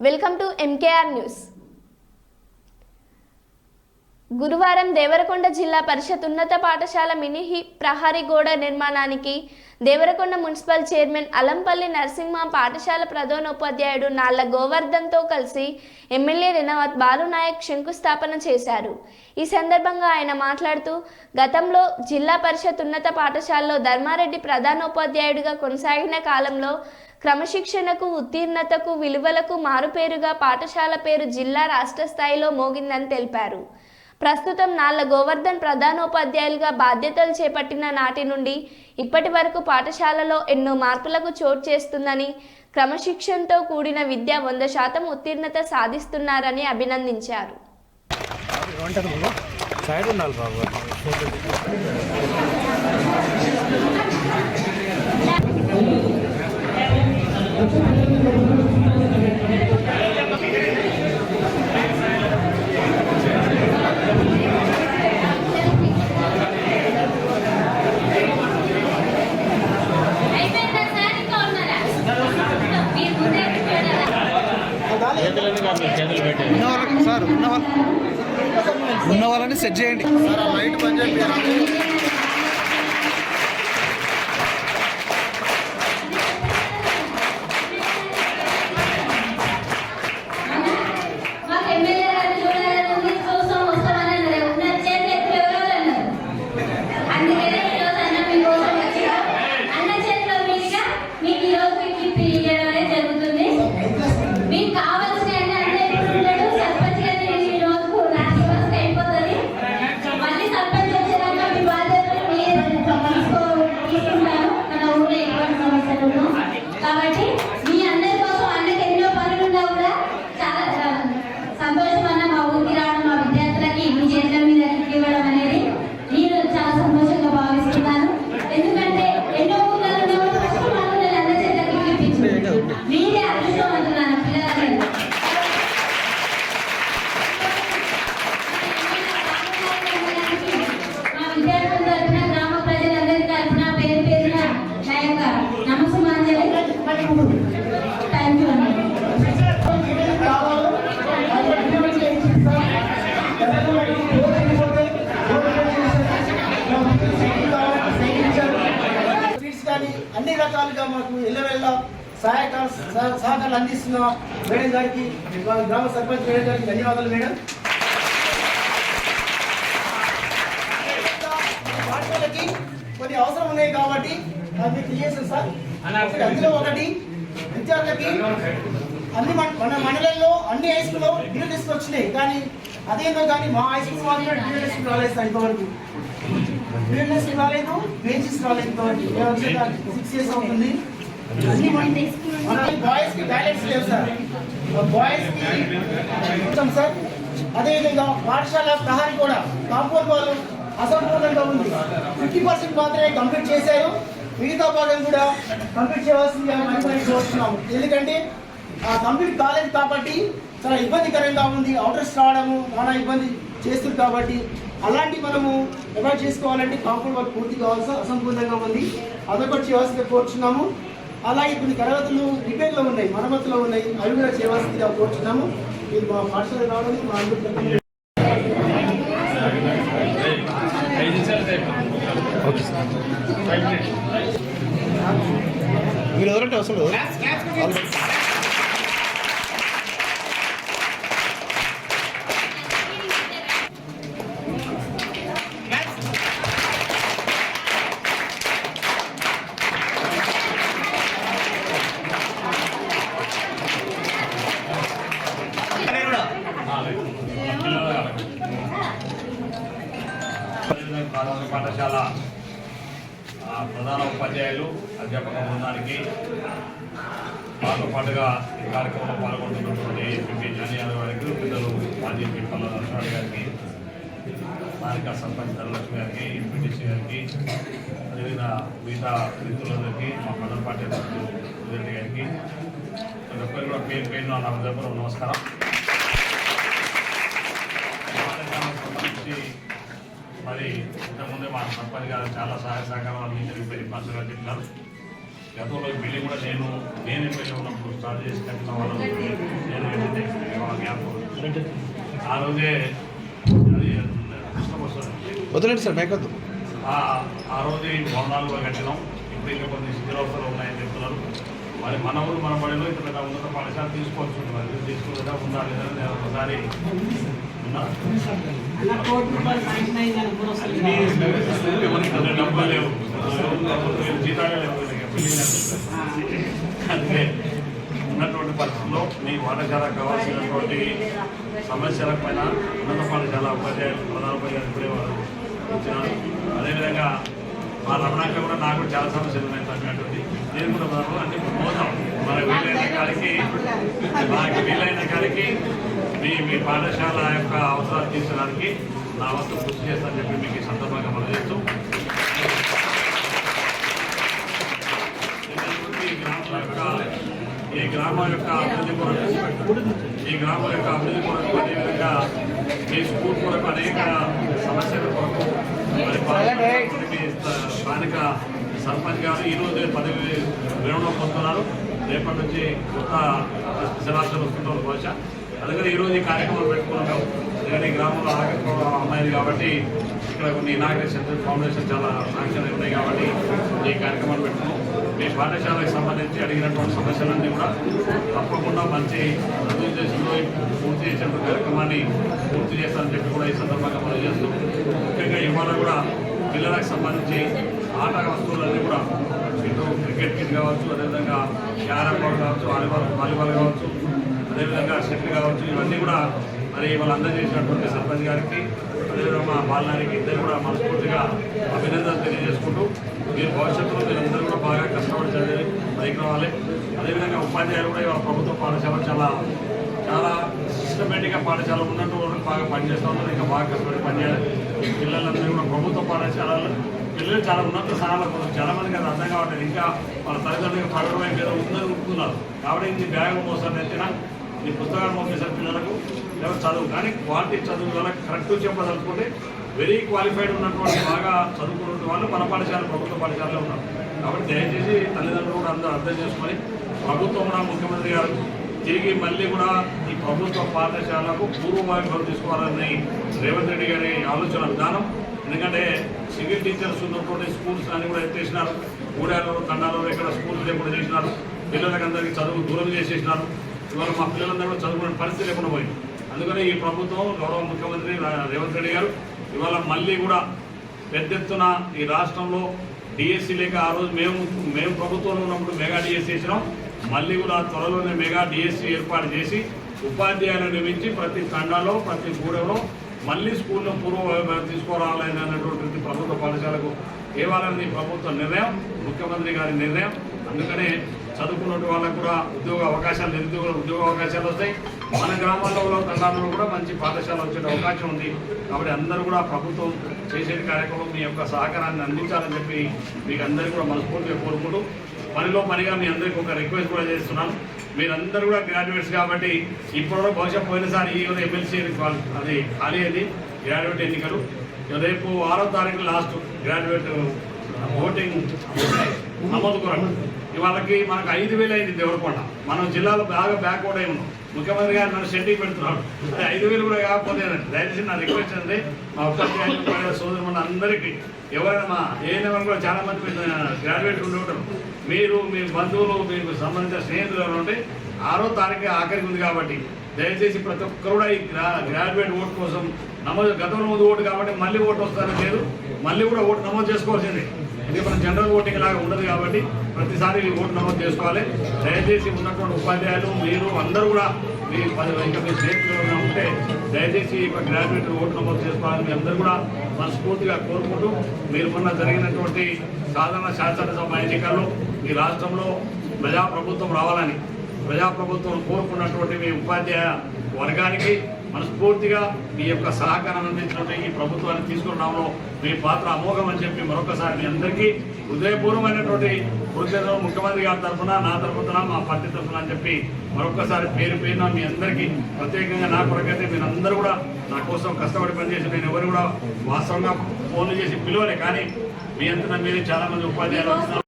Welcome to MKR news గురువారం దేవరకొండ జిల్లా పరిషత్ ఉన్నత పాఠశాల మినీ ప్రహరీ గోడ నిర్మాణానికి దేవరకొండ మున్సిపల్ చైర్మన్ అలంపల్లి నరసింహ పాఠశాల ప్రధానోపాధ్యాయుడు నాళ్ళ గోవర్ధన్తో కలిసి ఎమ్మెల్యే రినవత్ బాలునాయక్ శంకుస్థాపన చేశారు. ఈ సందర్భంగా ఆయన మాట్లాడుతూ గతంలో జిల్లా పరిషత్ ఉన్నత పాఠశాలలో ధర్మారెడ్డి ప్రధానోపాధ్యాయుడిగా కొనసాగిన కాలంలో క్రమశిక్షణకు ఉత్తీర్ణతకు విలువలకు మారుపేరుగా పాఠశాల పేరు జిల్లా రాష్ట్ర స్థాయిలో మోగిందని తెలిపారు. ప్రస్తుతం నాళ్ళ గోవర్ధన్ ప్రధానోపాధ్యాయులుగా బాధ్యతలు చేపట్టిన నాటి నుండి ఇప్పటి వరకు పాఠశాలలో ఎన్నో మార్పులకు చోటు చేస్తుందని క్రమశిక్షణతో కూడిన విద్య వంద శాతం ఉత్తీర్ణత సాధిస్తున్నారని అభినందించారు. సార్ ఇంకా ఉన్నారా మీరు ముందే ఉన్న సార్ ఉన్న కాబట్టి థ్యాంక్ యూ అండి అన్ని రకాలుగా మాకు ఎల్లవెల్ల సహాయక సహ- సహకారాలు అందిస్తున్న మేడం గారికి గ్రామ సర్పంచ్ మేడం గారికి ధన్యవాదాలు మేడం. పాఠశాలకి కొన్ని అవసరం ఉన్నాయి కాబట్టి అది మీకు తెలియజేస్తాను సార్. అందులో ఒకటి విద్యార్థులకి అన్ని మన మండలంలో అన్ని హై స్కూల్లో డ్యూటీ లిస్ట్ వచ్చినాయి కానీ అదేందో కానీ మా హై స్కూల్ మాత్రమే డ్యూటీ డిస్క్ రాలేదు సార్ ఇంతవరకు. డ్యూటీ లిస్ట్ రాలేదు బెంచెస్ రాలేదు ఇంతవరకు సిక్స్ ఇయర్స్ అవుతుంది. అన్ని బాయ్స్కి టాయిలెట్స్ లేవు సార్. బాయ్స్కి ఇచ్చాం సార్ అదేవిధంగా పాఠశాల ప్రహారీ కూడా కాంపౌండ్ వాళ్ళు అసంపూర్ణంగా ఉంది. ఫిఫ్టీ పర్సెంట్ మాత్రమే కంప్లీట్ చేశారు. మిగతా భాగం కూడా కంప్లీట్ చేయవలసింది మరి కోరుతున్నాము. ఎందుకంటే ఆ కంప్లీట్ కాలేదు కాబట్టి చాలా ఇబ్బందికరంగా ఉంది. అవుటర్స్ రావడము చాలా ఇబ్బంది చేస్తుంది కాబట్టి అలాంటి మనము అవాయిడ్ చేసుకోవాలంటే కాంపౌండ్ వర్క్ పూర్తి కావాల్సి అసంపూర్ణంగా ఉంది. అదొకటి చేయవలసింది కోరుచున్నాము. అలాగే కొన్ని తరగతులు రిపేర్లో ఉన్నాయి మరమ్మతులు ఉన్నాయి. అవి కూడా చేయవలసిందిగా కోరుచున్నాము. మీరు మా పాఠశాల రావడానికి మా అందరికీ ఓకే సార్ మీరు ఎవరంటే అవసరం లేదు ప్రాథమిక పాఠశాల ఆ, ప్రధాన ఉపాధ్యాయులు అధ్యాపక బృందానికి మాతో పాటుగా ఈ కార్యక్రమంలో పాల్గొంటున్నటువంటి ఎంపీ జానీ యాదవ్ గారికి పిల్లలు మాజీ ఎంపీ పల్ల నరసింహారెడ్డి గారికి స్థానిక సర్పంచ్ ధనలక్ష్మి గారికి ఎంపీటీసీ గారికి అదేవిధంగా మిగతా మిత్రులందరికీ మా మండల పార్టీ అధ్యక్షులు రెడ్డి గారికి ప్రతి ఒక్కరు కూడా పేరు పేరు నా దగ్గర నమస్కారం. మరి ఇంతకుముందే మా సర్పంచ్ గారు చాలా సహాయ సహకారాలు అందించారు పెళ్ళి మాస్టర్ చెప్పినారు. గతంలో ఈ బిల్డింగ్ కూడా నేను నేను ఎమ్మెల్యే ఉన్నప్పుడు స్టార్ట్ చేసి కట్టిన వాళ్ళు జరిగింది ఆ రోజే వదలండి సార్ మైక్ వద్దు. ఆ ఆ రోజు ఈ భవనాలు కూడా కట్టినాం. ఇప్పుడు ఇంకా కొన్ని శిథిలావస్థలు ఉన్నాయని చెప్తున్నారు. మరి మన ఊరు మన బడిలో ఇక్కడ ఉన్నత పాఠశాల తీసుకోవచ్చు మరి తీసుకుంటా ఉందా లేదా అని నేను ఒకసారి అంటే డబ్బులు లేవు. వీళ్ళు లేవు. అందుకే ఉన్నటువంటి పరిస్థితుల్లో మీ పాఠశాలకు కావాల్సినటువంటి సమస్యల పైన ఉన్నత పాఠశాల ఉపాధ్యాయులు ప్రధాన ఉపాధ్యాయులు ఇప్పుడే వారు ఇచ్చినారు అదేవిధంగా మా రమణాక కూడా నాకు కూడా చాలా సమస్యలు ఉన్నాయి తగ్గినటువంటి నేను కూడా మనం అన్ని పోతాం. మనకు వీలైన కాడికి మనకి వీలైన కాడికి మీ మీ పాఠశాల యొక్క అవసరాలు తీర్చడానికి నా వంతు కృషి చేస్తానని చెప్పి మీకు ఈ సందర్భంగా మనం చేస్తూ. ఈ గ్రామం యొక్క ఈ గ్రామం యొక్క అభివృద్ధి కొరకు ఈ గ్రామం యొక్క అభివృద్ధి కొరకు అదేవిధంగా మీ స్కూల్ కొరకు అనేక సమస్యల కొరకు మరి స్థానిక సర్పంచ్ గారు ఈ రోజు పదవి విరమణ పొందుతున్నారు. రేపటి నుంచి కొత్త శిలాశాలు వస్తుంటారు బహుశా అందుకని ఈరోజు ఈ కార్యక్రమం పెట్టుకున్నాం. ఎందుకంటే గ్రామంలో ఆరోగ్యం అమ్మాయిలు కాబట్టి ఇక్కడ కొన్ని ఇనాగ్రేషన్ ఫౌండేషన్ చాలా సాంక్షన్ ఉన్నాయి కాబట్టి ఈ కార్యక్రమాలు పెట్టుకున్నాం. మీ పాఠశాలకు సంబంధించి అడిగినటువంటి సమస్యలన్నీ కూడా తప్పకుండా మంచి అభివృద్ధి దేశంలో పూర్తి చేసేటువంటి కార్యక్రమాన్ని పూర్తి చేస్తానని చెప్పి కూడా ఈ సందర్భంగా మనం చేస్తూ ముఖ్యంగా ఇవాళ కూడా పిల్లలకు సంబంధించి ఆట వస్తువులన్నీ కూడా ఇటు క్రికెట్ కిట్ కావచ్చు అదేవిధంగా క్యారమ్ బోర్డు కావచ్చు వాలీబాల్ వాలీబాల్ కావచ్చు అదేవిధంగా షెటిల్ కావచ్చు ఇవన్నీ కూడా మరి వాళ్ళు అందజేసినటువంటి సర్పంచ్ గారికి అదేవిధంగా మా బాలనానికి ఇద్దరు కూడా మనస్ఫూర్తిగా అభినందనలు తెలియజేసుకుంటూ మీరు భవిష్యత్తులో మీరందరూ కూడా బాగా కష్టపడి చదివి పైకి రావాలి. అదేవిధంగా ఉపాధ్యాయులు కూడా ఇవాళ ప్రభుత్వ పాఠశాల చాలా చాలా సిస్టమేటిక్గా పాఠశాల ఉన్నట్టు బాగా పనిచేస్తూ ఉన్నారు ఇంకా బాగా కష్టపడి పనిచేయాలి. పిల్లలందరూ కూడా ప్రభుత్వ పాఠశాలలు పిల్లలు చాలా ఉన్నత స్థానాలకు చాలా మందికి అది అర్థం కావట్లేదు ఇంకా వాళ్ళ తల్లిదండ్రులకు పడడం వైపు ఏదో ఉందని ఉంటున్నారు కాబట్టి ఇది బ్యాగ్ మోసాన్ని ఎత్తిన ఈ పుస్తకాలు పంపిస్తారు పిల్లలకు లేదా చదువు. కానీ క్వాలిటీ చదువు వల్ల కరెక్ట్ చెప్పదలుచుకుంటే వెరీ క్వాలిఫైడ్ ఉన్నటువంటి బాగా చదువుకున్న వాళ్ళు మన పాఠశాల ప్రభుత్వ పాఠశాలలో ఉన్నారు. కాబట్టి దయచేసి తల్లిదండ్రులు కూడా అందరూ అర్థం చేసుకొని ప్రభుత్వం కూడా ముఖ్యమంత్రి గారు తిరిగి మళ్ళీ కూడా ఈ ప్రభుత్వ పాఠశాలకు పూర్వ వైభవం తీసుకోవాలని రేవంత్ రెడ్డి గారి ఆలోచన విధానం ఎందుకంటే సివిల్ టీచర్స్ ఉన్నటువంటి స్కూల్స్ అన్ని కూడా ఎత్తేసినారు. ఊడాలో తండాలో ఎక్కడ స్కూల్స్ లేకుండా చేసినారు. పిల్లలకి అందరికీ చదువు దూరం చేసేసినారు. ఇవాళ మా పిల్లలందరూ కూడా చదువుకునే పరిస్థితి లేకుండా పోయింది. అందుకని ఈ ప్రభుత్వం గౌరవ ముఖ్యమంత్రి రేవంత్ రెడ్డి గారు ఇవాళ మళ్ళీ కూడా పెద్ద ఎత్తున ఈ రాష్ట్రంలో డిఎస్సి లేక ఆ రోజు మేము మేము ప్రభుత్వంలో ఉన్నప్పుడు మెగా డిఎస్సీ చేసినాం. మళ్ళీ కూడా త్వరలోనే మెగా డిఎస్సీ ఏర్పాటు చేసి ఉపాధ్యాయులను నియమించి ప్రతి తండాలో ప్రతి గూడెంలో మళ్ళీ స్కూల్లో పూర్వ తీసుకురావాలని అన్నటువంటి ప్రభుత్వ పాఠశాలకు ఇవ్వాలని ప్రభుత్వ నిర్ణయం ముఖ్యమంత్రి గారి నిర్ణయం. అందుకనే చదువుకున్నటువంటి వాళ్ళకు కూడా ఉద్యోగ అవకాశాలు నిరుద్యోగుల ఉద్యోగ అవకాశాలు వస్తాయి. మన గ్రామాల్లో కూడా తండాలలో కూడా మంచి పాఠశాల వచ్చే అవకాశం ఉంది. కాబట్టి అందరూ కూడా ప్రభుత్వం చేసే కార్యక్రమం మీ యొక్క సహకారాన్ని అందించాలని చెప్పి మీకు అందరికీ కూడా మనస్ఫూర్తిగా కోరుకుంటూ పనిలో పనిగా మీ అందరికీ ఒక రిక్వెస్ట్ కూడా చేస్తున్నాను మీరందరూ కూడా గ్రాడ్యుయేట్స్ కాబట్టి ఇప్పుడు కూడా బహుశా పోయినసారి ఈ ఎమ్మెల్సీ అది ఖాళీ అది గ్రాడ్యుయేట్ ఎన్నికలు. రేపు ఆరో తారీఖు లాస్ట్ గ్రాడ్యుయేట్ ఓటింగ్ నమోదు కొరకు. ఇవాళకి మనకు ఐదు వేలు అయింది దేవరకొండ మనం జిల్లాలో బాగా బ్యాక్వర్డ్ అయి ఉన్నాం ముఖ్యమంత్రి గారు నన్ను షెడ్యూల్ పెడుతున్నాడు అదే ఐదు వేలు కూడా కాకపోతే దయచేసి నా రిక్వెస్ట్ అండి మా ఉపాధ్యాయులు సోదరు అందరికీ ఎవరైనా మా ఏఎన్ఎం కూడా చాలా మంది గ్రాడ్యుయేట్ ఉండి ఉంటారు మీరు మీ బంధువులు మీకు సంబంధించిన స్నేహితులు ఎవరు ఉంటే ఆరో తారీఖు ఆఖరికి ఉంది కాబట్టి దయచేసి ప్రతి ఒక్కరు కూడా ఈ గ్రా గ్రాడ్యుయేట్ ఓటు కోసం నమోదు గతంలో ముందు ఓటు కాబట్టి మళ్ళీ ఓటు వస్తారని లేదు మళ్ళీ కూడా ఓటు నమోదు చేసుకోవాల్సిందే. ఇది మన జనరల్ ఓటింగ్ లాగా ఉండదు కాబట్టి ప్రతిసారి మీ ఓటు నమోదు చేసుకోవాలి. దయచేసి ఉన్నటువంటి ఉపాధ్యాయులు మీరు అందరూ కూడా మీ పది ఇంకా మీ స్నేహితులు ఉంటే దయచేసి ఈ గ్రాడ్యుయేట్ ఓటు నమోదు చేసుకోవాలని మీ అందరూ కూడా మనస్ఫూర్తిగా కోరుకుంటూ మీరు మొన్న జరిగినటువంటి సాధారణ శాసనసభ ఎన్నికల్లో ఈ రాష్ట్రంలో ప్రజాప్రభుత్వం రావాలని ప్రజాప్రభుత్వం కోరుకున్నటువంటి మీ ఉపాధ్యాయ వర్గానికి మనస్ఫూర్తిగా మీ యొక్క సహకారం అందించినటువంటి ఈ ప్రభుత్వాన్ని తీసుకురావడంలో మీ పాత్ర అమోఘం అని చెప్పి మరొకసారి మీ అందరికీ హృదయపూర్వమైనటువంటి కృతజ్ఞతలు ముఖ్యమంత్రి గారి తరఫున నా తరఫున మా పార్టీ తరఫున అని చెప్పి మరొకసారి పేరు పేరున మీ అందరికీ ప్రత్యేకంగా నా కొరకైతే మీరందరూ కూడా నా కోసం కష్టపడి పనిచేసి నేను ఎవరు కూడా వాస్తవంగా ఫోన్లు చేసి పిలువలే కానీ మీ అంతా మీరే చాలా మంది ఉపాధ్యాయులు